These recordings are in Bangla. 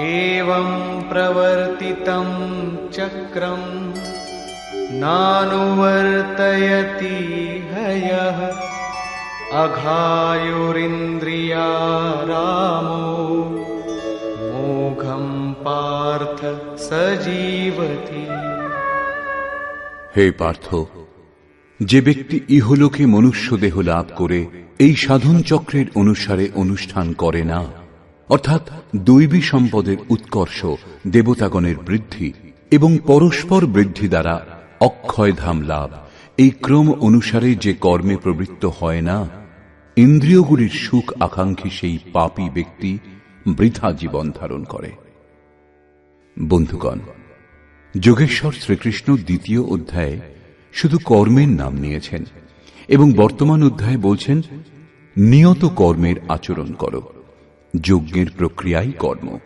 एवं प्रवर्तितं चक्रम् नानुवर्तयति हयः अघायुरिन्द्रियारामो मोघं पार्थ स जीवति হে পার্থ যে ব্যক্তি ইহলোকে মনুষ্য দেহ লাভ করে এই সাধন চক্রের অনুসারে অনুষ্ঠান করে না অর্থাৎ দৈবী সম্পদের উৎকর্ষ, দেবতাগণের বৃদ্ধি এবং পরস্পর বৃদ্ধি দ্বারা অক্ষয় ধাম লাভ। এই ক্রম অনুসারে যে কর্মে প্রবৃত্ত হয় না, ইন্দ্রিয়গুলির সুখ আকাঙ্ক্ষী সেই পাপী ব্যক্তি বৃথা জীবন ধারণ করে। বন্ধুগণ, যোগেশ্বর শ্রীকৃষ্ণ দ্বিতীয় অধ্যায়ে শুধু কর্মের নাম নিয়েছেন এবং বর্তমান অধ্যায়ে বলছেন, নিয়ত কর্মের আচরণ করো। যজ্ঞের প্রক্রিয়াই কর্ম।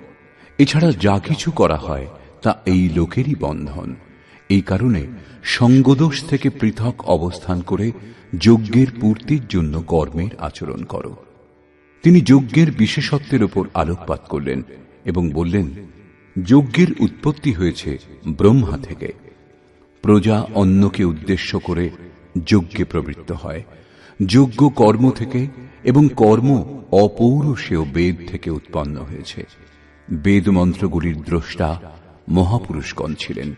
এছাড়া যা কিছু করা হয়, তা এই লোকেরই বন্ধন। এই কারণে সঙ্গদোষ থেকে পৃথক অবস্থান করে যজ্ঞের পূর্তির জন্য কর্মের আচরণ করো। তিনি যজ্ঞের বিশেষত্বের উপর আলোকপাত করলেন এবং বললেন, যজ্ঞের উৎপত্তি হয়েছে ব্রহ্মা থেকে। প্রজা অন্যকে উদ্দেশ্য করে যজ্ঞে প্রবৃত্ত হয়। যজ্ঞ কর্ম থেকে এবং কর্ম অপৌরুষেয় বেদ থেকে উৎপন্ন হয়েছে। বেদ মন্ত্রগুলির দ্রষ্টা মহাপুরুষগণ ছিলেন।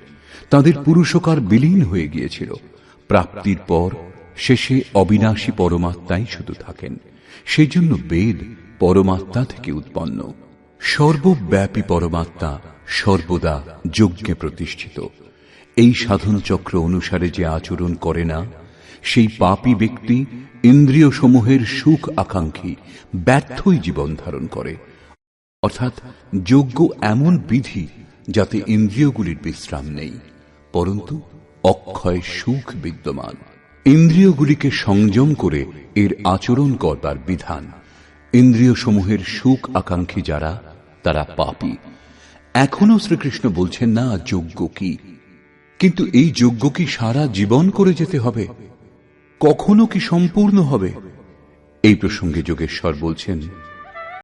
তাদের পুরুষকার বিলীন হয়ে গিয়েছিল। প্রাপ্তির পর শেষে অবিনাশী পরমাত্মাই শুধু থাকেন। সেই জন্য বেদ পরমাত্মা থেকে উৎপন্ন। সর্বব্যাপী পরমাত্মা সর্বদা যজ্ঞে প্রতিষ্ঠিত। এই সাধন চক্র অনুসারে যে আচরণ করে না সেই পাপী ব্যক্তি ইন্দ্রিয় সমূহের সুখ আকাঙ্ক্ষী, ব্যর্থই জীবন ধারণ করে। অর্থাৎ যজ্ঞ এমন বিধি যাতে ইন্দ্রিয়গুলির বিশ্রাম নেই। পরন্তু অক্ষয় সুখ বিদ্যমান। ইন্দ্রিয়গুলিকে সংযম করে এর আচরণ করবার বিধান। ইন্দ্রিয় সমূহের সুখ আকাঙ্ক্ষী যারা, তারা পাপী। এখনও শ্রীকৃষ্ণ বলছেন, না যজ্ঞ কি? কিন্তু এই যজ্ঞ কি সারা জীবন করে যেতে হবে? কখনো কি সম্পূর্ণ হবে? এই প্রসঙ্গে যোগেশ্বর বলছেন